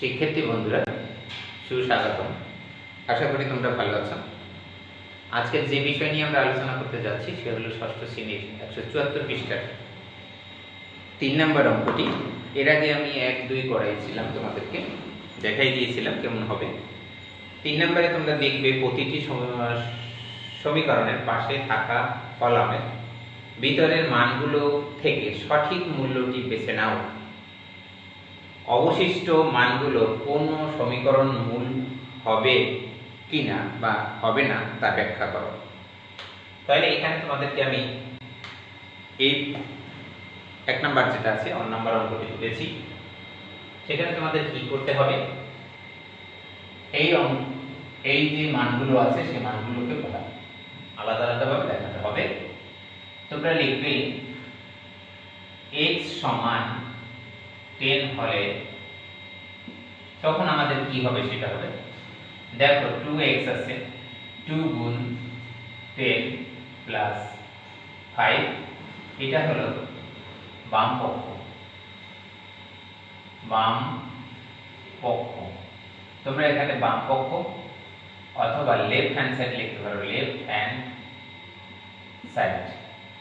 শিক্ষার্থী বন্ধুরা, সুস্বাগতম। আশা করি তোমরা ভালো আছো। আজকে যে বিষয় নিয়ে আমরা আলোচনা করতে যাচ্ছি সে হলো ষষ্ঠ শ্রেণির একশো চুয়াত্তর পৃষ্ঠার। তিন নম্বর অঙ্কটি, এর আগে আমি এক, দুই করাইছিলাম তোমাদেরকে, দেখাই দিয়েছিলাম কেমন হবে। তিন নম্বরে তোমরা দেখবে প্রতিটি সমীকরণের পাশে থাকা কলামের ভিতরের মানগুলো থেকে সঠিক মূল্যটি বেছে নাও। অবশিষ্ট মানগুলো কোন সমীকরণ মূল হবে কিনা বা হবে না, তা ব্যাখ্যা করো। তাহলে এখানে তোমাদেরকে আমি এই এক নাম্বার যেটা আছে, অন নাম্বার অঙ্কটি তুলেছি সেখানে তোমাদের কি করতে হবে? এই অঙ্ক এই যে মানগুলো আছে, সেই মানগুলোকে আলাদা আলাদাভাবে দেখাতে হবে। তোমরা লিখবে x সমান টেন হলে তখন আমাদের কি হবে সেটা হবে। দেখো টু এক্স আছে টু গুণ টেন প্লাস ফাইভ এটা হলো বাম পক্ষ। বাম পক্ষ। তোমরা এখানে বাম পক্ষ অথবা লেফট হ্যান্ড সাইড লিখতে পারো লেফট হ্যান্ড সাইড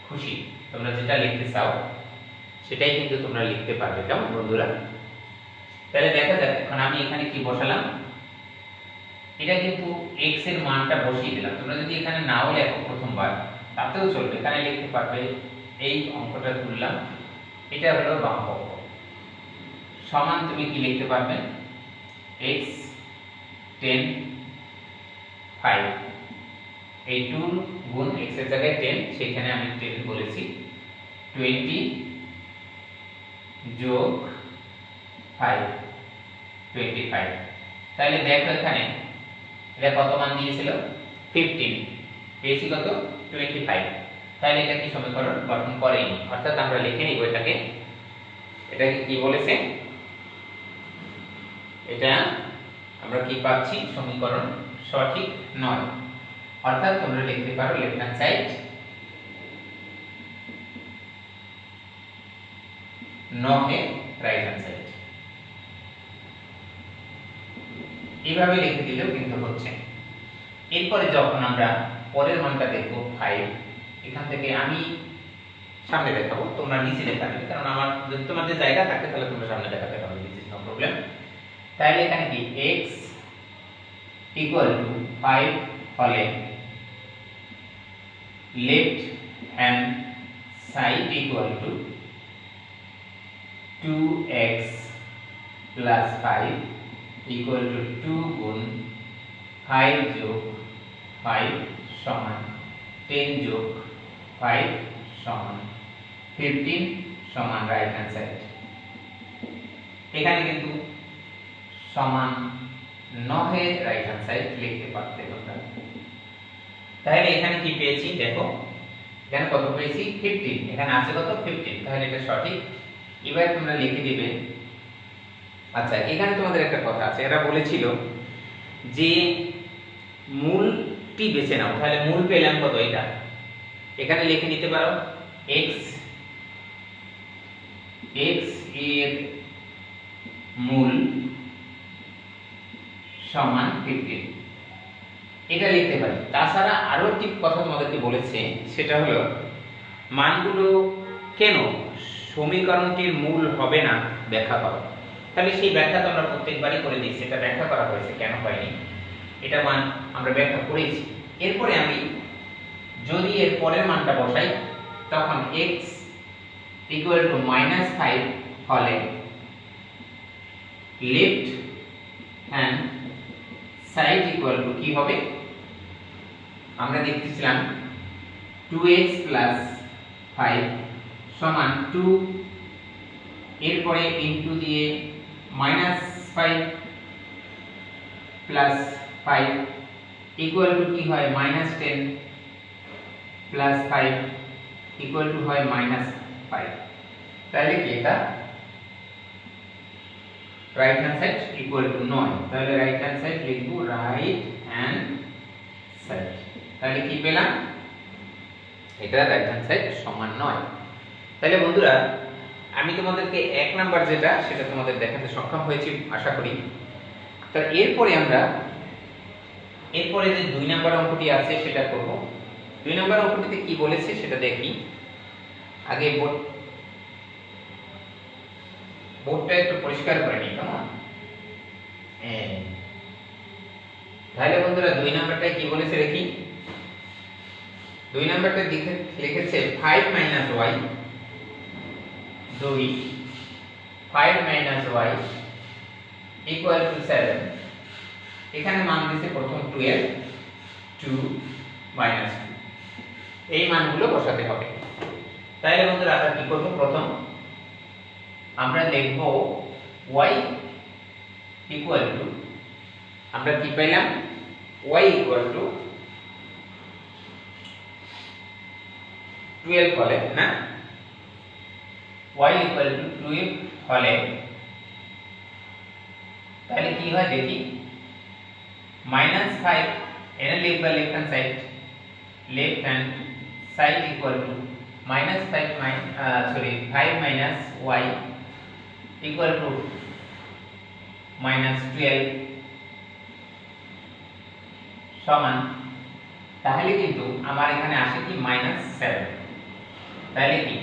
খুশি? তোমরা যেটা লিখতে চাও, সেটাই কিন্তু তোমরা লিখতে পারবে, কেমন বন্ধুরা? তাহলে দেখা যাক, এখন আমি এখানে কি বসালাম? এটা কিন্তু x এর মানটা বসিয়ে দিলাম। তোমরা যদি এখানে নাও লেখো প্রথমবার, তাতেও চলবে। এখানে লিখতে পারবে, এই অঙ্কটা তুললাম। এটা হলো বাম পক্ষ। সমান তুমি কি লিখতে পারবে? x 10 5 এই 2 গুণ x এর জায়গায় 10 সেখানে আমি 10 বলেছি। 20 যোগ 5 25 তাহলে দেখো এখানে, এটা কত মান দিয়েছিল? 15 পেয়েছি কত? 25 তাহলে এটা কি সমীকরণ গঠন করেনি? অর্থাৎ আমরা লিখে নিব এটাকে। এটাকে কি বলেছে? এটা আমরা কি পাচ্ছি? সমীকরণ সঠিক নয়। অর্থাৎ তোমরা লিখতে পারো লেফট হ্যান্ড সাইড নহে রাইট হ্যান্ড সাইড এইভাবে লিখে দিলেও কিন্তু হচ্ছে। এরপরে যখন আমরা পরের মানটা দেখব ফাইভ এখান থেকে আমি সামনে দেখাবো, তোমরা নিচে দেখাবে। কারণ আমার যদি তোমাদের জায়গা থাকে, তাহলে তোমরা সামনে দেখাতে পারবে দিস ইজ নো প্রবলেম তাহলে এখানে কি? x ইকুয়াল টু ফাইভ হলে left hand side equal to two x plus five equal to two গুণ ফাইভ যোগ ফাইভ সমান টেন যোগ ফাইভ সমান ফিফটিন সমান রাইট হ্যান্ড সাইড এখানে কিন্তু সমান নহে রাইট হ্যান্ড সাইড লিখতে পারতে তোমরা। তাহলে এখানে কি পেয়েছি? দেখো, এখানে কত পেয়েছি? ফিফটিন এখানে আছে কত? ফিফটিন তাহলে এটা সঠিক। এবার তোমরা লিখে দিবে আচ্ছা এখানে তোমাদের একটা কথা আছে। এরা বলেছিল যে মূলটি বেছে নাও। তাহলে মূল পেলাম কত এটা? এখানে লিখে নিতে পারো। X x এর মূল সমান 15 এটা লিখতে পারি। তাছাড়া আরও একটি কথা তোমাদেরকে বলেছে, সেটা হলো, মানগুলো কেন? সমীকরণটির মূল হবে না, ব্যাখ্যা করো। তাহলে সেই ব্যাখ্যা তো আমরা প্রত্যেকবারই করে দিই, সেটা ব্যাখ্যা করা হয়েছে, কেন হয়নি? এটা মান আমরা ব্যাখ্যা করেছি। এরপরে আমি যদি এর পরের মানটা বসাই, তখন x equal to minus five হলে left hand side equal to কি হবে? আমরা দেখতেছিলাম টু এক্স প্লাস ফাইভ সমান টু এরপরে ইনটু দিয়ে minus five plus five equal to কি হয়? Minus ten plus five equal to হয় মাইনাস ফাইভ তাহলে কি এটা? Right hand side equal to নয়। তাহলে রাইট হ্যান্ড সাইড লিখব রাইট হ্যান্ড সাইড তাহলে কি পেলাম? এটা রাইট হ্যান্ড সাইড সমান নয়। তাহলে বন্ধুরা আমি তোমাদেরকে এক নাম্বার যেটা, সেটা তোমাদের দেখাতে সক্ষম হয়েছি, আশা করি। তা এরপরে আমরা, এরপরে যে দুই নাম্বার অঙ্কটি আছে, সেটা করব। দুই নাম্বার অঙ্কটিতে কি বলেছে, সেটা দেখি। আগে বোর্ড, বোর্ডটা একটু পরিষ্কার করে নিই, কেমন। তাহলে বন্ধুরা, দুই নাম্বারটায় কি বলেছে, দেখি? দুই নাম্বারটা লিখে, লিখেছে ফাইভ মাইনাস ওয়াই দুই five minus y equal to seven এখানে মান দিচ্ছে প্রথম টুয়েলভ টু মাইনাস টু এই মানগুলো বসাতে হবে। তাইলে বন্ধুরা আমরা কি করব? প্রথম আমরা লিখব y ইকুয়াল টু আমরা কি পেলাম? y ইকুয়াল টু 12 হলে না? Y ইকুয়াল টু 12 হলে তাহলে কি হয় দেখি মাইনাস 5 এনে লিখবা left hand side left hand side equal to minus 5 minus sorry 5 minus y equal to minus 12 সমান। তাহলে কিন্তু আমার এখানে আসে কি? মাইনাস 7 তাহলে কি?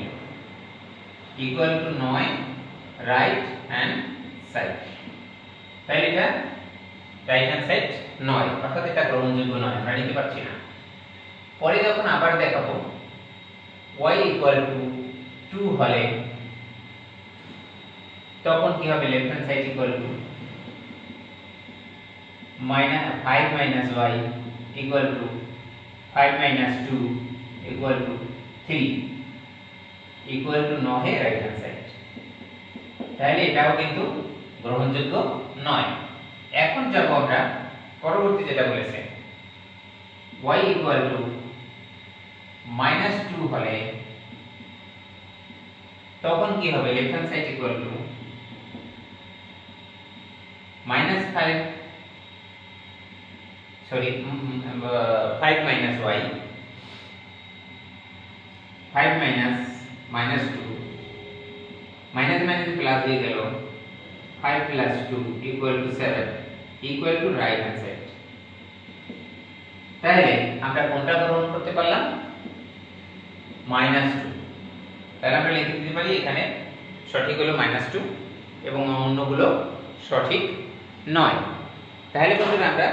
Equal to 9 right hand side তাহলে এটা রাইট হ্যান্ড সাইড নয়। অর্থাৎ এটা গ্রহণযোগ্য নয়। আমরা নিতে পারছি না। পরে যখন আবার দেখাবো, y ইকুয়াল টু 2 হলে তখন কি হবে? Left hand side equal to minus 5 minus y equal to 5 minus 2 equal to 3 equal to 9 এ রাইট হ্যান্ড সাইড তাহলে এটাও কিন্তু গ্রহণযোগ্য নয়। এখন যাব আমরা পরবর্তী যেটা বলেছে, y equal to minus two হলে তখন কি হবে? Left hand side equal to minus five sorry five minus y five minus minus two minus minus plus হয়ে গেল five plus two equal to seven equal to right hand side তাহলে আমরা কোনটা গ্রহণ করতে পারলাম? মাইনাস টু তাহলে আমরা লিখে দিতে পারি এখানে সঠিক হলো মাইনাস টু এবং অন্যগুলো সঠিক নয়। তাহলে বন্ধুরা আমরা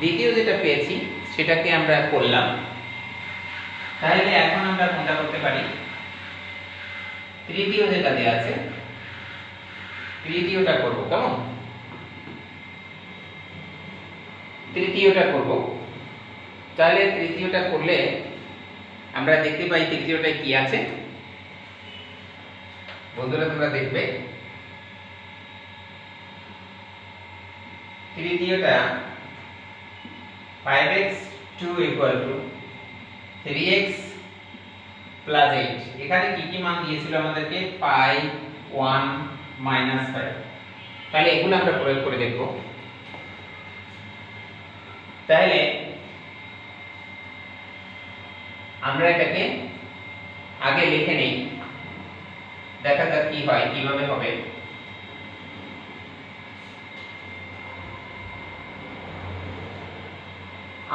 দ্বিতীয় যেটা পেয়েছি সেটাকে আমরা করলাম। তাহলে এখন আমরা কোনটা করতে পারি? তৃতীয় যেটা দেওয়া আছে, তৃতীয়টা করব, কেমন? তৃতীয়টা করব। তাহলে তৃতীয়টা করলে আমরা দেখতে পাই তৃতীয়টায় কি আছে? বন্ধুরা, তোমরা দেখবে। তৃতীয়টা 5x 2 equal to 3x plus 8 এখানে কি কি মান দিয়েছিল আমাদেরকে? পাই 1 মাইনাস 5 তাহলে এগুলো আমরা প্রয়োগ করে দেখব। তাহলে আমরা এটাকে আগে লিখে নেই। দেখা যাক কি হয়, কীভাবে হবে।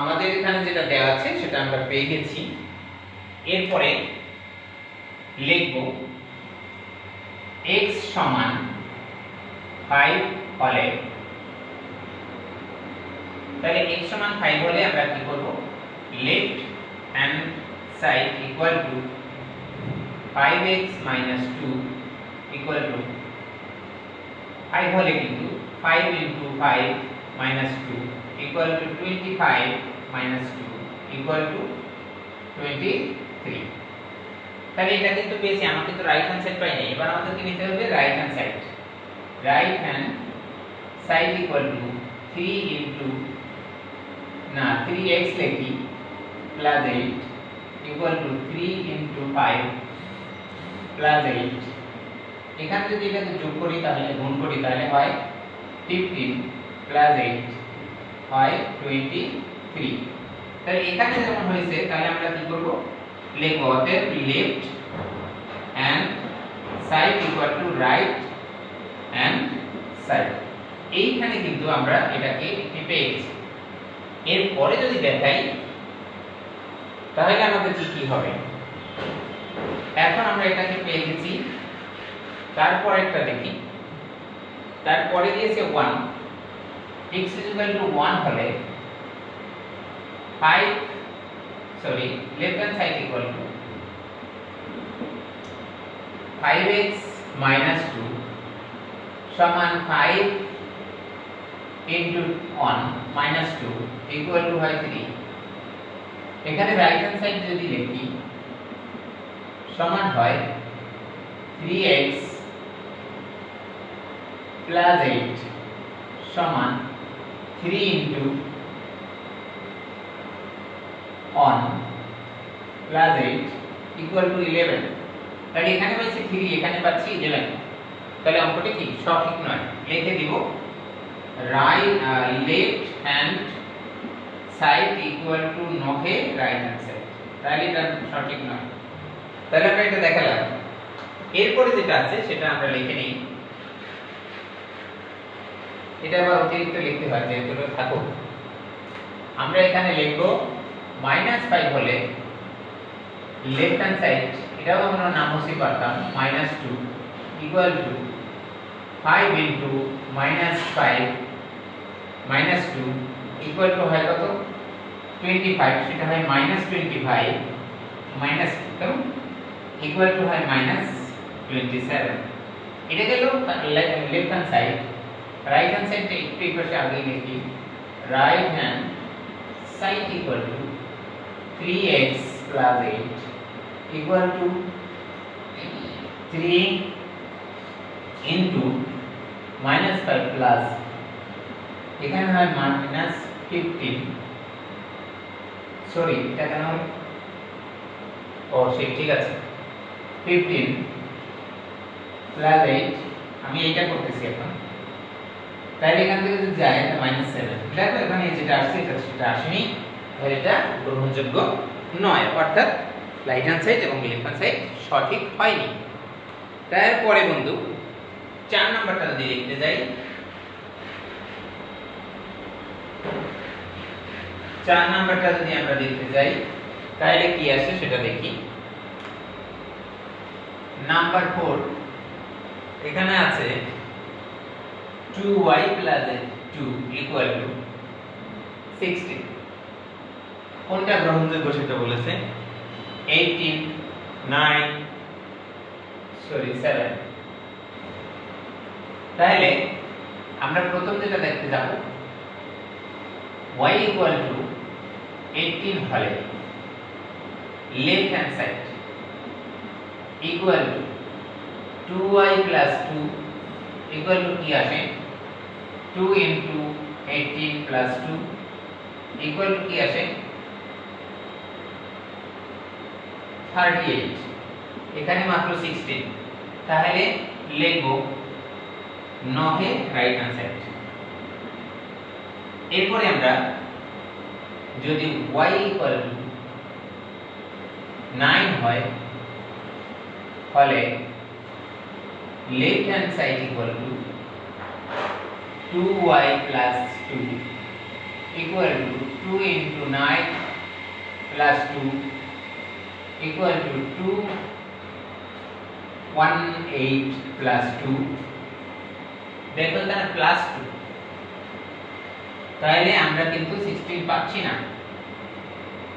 আমাদের এখানে যেটা দেওয়া আছে, সেটা আমরা পেয়ে গেছি। এরপরে লিখব x সমান 5 হলে। তাহলে x সমান 5 হলে আমরা কি করব? Left hand side equal to 5x 2 equal to 5 হলে কিন্তু 5 into 5 minus 2 equal to 25 minus 2 equal to 23 তাহলে এটা কিন্তু পেয়েছি আমরা কিন্তু রাইট হ্যান্ড সাইড পাই নাই এবার আমাদেরকে নিতে হবে right hand side right hand side equal to 3 into না 3x লিখি plus 8 equal to 3 into 5 plus 8 এখানে যদি এটাকে যোগ করি, তাহলে, গুণ করি, তাহলে হয় 15 প্লাস 8 হয় 23 তাহলে এখানে যেমন হয়েছে, তাহলে আমরা কি করব? লিখব অতএব hand side equal to right hand side এইখানে কিন্তু আমরা এটাকে পেয়ে গেছি এরপরে যদি দেখাই, তাহলে আমাদের কি কি হবে? এখন আমরা এটাকে পেয়ে গেছি তারপর একটা দেখি। তারপরে দিয়েছে 1 x টু 1 হলে 5 sorry left hand side equal to 5x 2 সমান 5 ইনটু 1 মাইনাস 2 ইকুয়াল টু হয় 3 এখানে রাইট হ্যান্ড সাইড যদি লিখি সমান হয় 3x প্লাস 8 সমান 3 ইনটু 1 প্লাস 8 ইকুয়াল টু 11 তাহলে এখানে পাচ্ছি 3 এখানে পাচ্ছি 11 তাহলে অঙ্কটি কি? সঠিক নয়। লিখে দিব। Right left hand side equal to নহে রাইট হ্যান্ড সাইড তাহলে এটা সঠিক নয়। তাহলে আমরা এটা দেখালাম। এরপরে যেটা আছে, সেটা আমরা লিখে নিই। এটা আবার অতিরিক্ত লিখতে হয়, যেহেতু থাকুক আমরা এখানে লিখব মাইনাস ফাইভ হলে লেফট হ্যান্ড সাইড এটাও আমরা নাম নামসই পারতাম minus two equal to five into minus five minus two equal to হয় কত? টোয়েন্টি ফাইভ সেটা হয় minus twenty five minus equal to হয় মাইনাস টোয়েন্টি সেভেন এটা গেল left hand side right hand সাইডটা একটু এই পাশে আগে লিখি right hand side equal to three x plus eight equal to three into minus five plus এখানে হয় মাইনাস ফিফটিন সরি এটা কেন হলো? ও সে ঠিক আছে। ফিফটিন প্লাস এইট আমি এইটা করতেছি এখন। তাহলে এখান থেকে যদি যায়, এটা মাইনাস সেভেন দেখো এখানে যেটা আসছে, এটা সেটা আসেনি। তাহলে এটা গ্রহণযোগ্য নয়। অর্থাৎ রাইট হ্যান্ড সাইড এবং লেফট হ্যান্ড সাইড সঠিক হয়নি। তারপরে বন্ধু, চার নাম্বারটা যদি লিখতে যাই। চার নাম্বারটা যদি আমরা দেখতে যাই, তাহলে কি আসে সেটা দেখি। নাম্বার ফোর এখানে আছে 2y plus 2 equal to 16 কোনটা গ্রহণযোগ্য সেটা বলেছে? 18 9 সরি 7 তাহলে আমরা প্রথম যেটা দেখতে যাব y equal to 18 হলে left hand side equal to 2y plus 2 equal to কি আসে? 2 into 18 plus 2 equal to কি আসে 38 এখানে মাত্র 16 তাহলে লিখব নহে রাইট হ্যান্ড সাইড এরপরে আমরা যদি y equal to 9 হয় ফলে left hand side equal to 2y plus 2 equal to 2 into 9 plus 2 equal to 2 1 8 plus 2 দেখো তাহলে প্লাস 2 তাহলে আমরা কিন্তু 16 পাচ্ছি না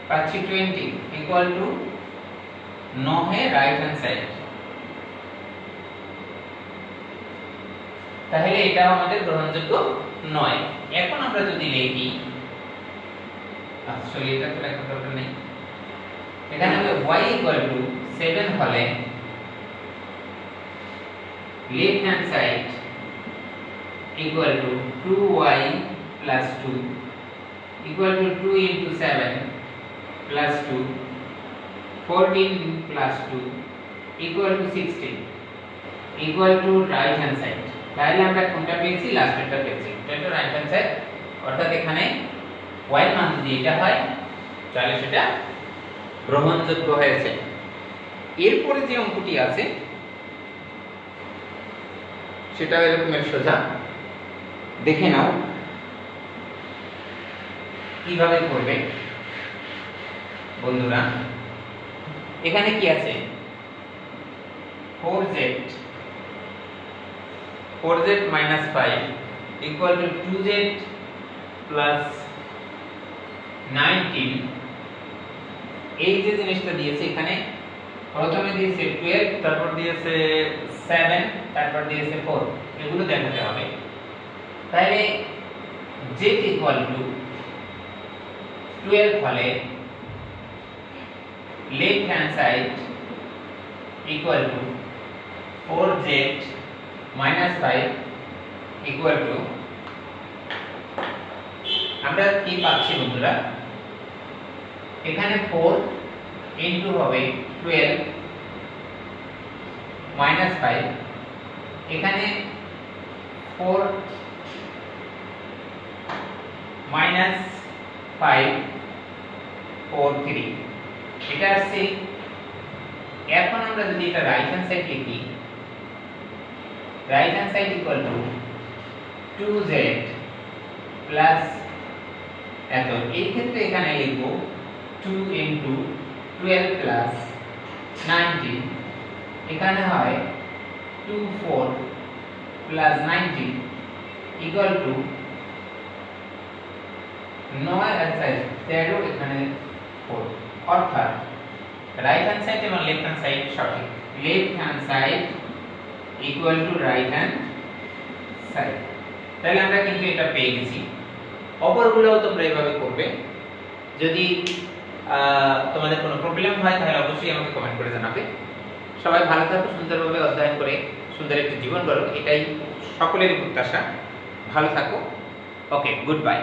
পাচ্ছি 20 ইকুয়াল টু নহে রাইট হ্যান্ড সাইড তাহলে এটাও আমাদের গ্রহণযোগ্য নয় এখন আমরা যদি লিখি আসলে এটা তো লেখার দরকার নেই এখানে হবে y equal to 7 হলে left hand side equal to 2y plus 2 equal to 2 into 7 plus 2 14 plus 2 equal to 16 equal to right hand side তাহলে আমরা কোনটা পেয়েছি? লাস্টেরটা পেয়েছি। এটা রাইট হ্যান্ড অর্থাৎ এখানে এর মান যদি এটা হয়, তাহলে সেটা গ্রহণযোগ্য হয়েছে। এরপরে যে অঙ্কটি আছে, সেটাও এরকমের সোজা। দেখে নাও। কীভাবে করবে? বন্ধুরা, এখানে কি আছে? Four z four z minus five equal to two z plus nineteen এই যে জিনিসটা দিয়েছে এখানে, প্রথমে দিয়েছে টুয়েলভ তারপর দিয়েছে সেভেন তারপর দিয়েছে ফোর এগুলো দেখাতে হবে। তাহলে জেড ইকুয়াল টু টুয়েলভ হলে left hand side two four z minus five equal to আমরা কি পাচ্ছি বন্ধুরা? এখানে ফোর ইন্টু হবে টুয়েলভ মাইনাস ফাইভ এখানে four minus five four three এটা আসছে, এখন আমরা যদি এটা রাইট হ্যান্ড সাইড লিখি hand side equal to two z plus এত। এই ক্ষেত্রে এখানে লিখব two into twelve plus nineteen এখানে হয় two four plus nineteen equal to নয় আচ্ছা তেরো এখানে ফোর অর্থাৎ রাইট হ্যান্ড সাইড এবং লেফট হ্যান্ড সাইড সঠিক। Left hand side equal to right hand side তাহলে আমরা কিন্তু এটা পেয়ে গেছি। অপরগুলোও তোমরা এভাবে করবে। যদি তোমাদের কোনো প্রবলেম হয়, তাহলে অবশ্যই আমাকে কমেন্ট করে জানাবে। সবাই ভালো থাকো, সুন্দরভাবে অধ্যয়ন করে সুন্দর একটি জীবন গড়ো। এটাই সকলেরই প্রত্যাশা। ভালো থাকো। Okay good bye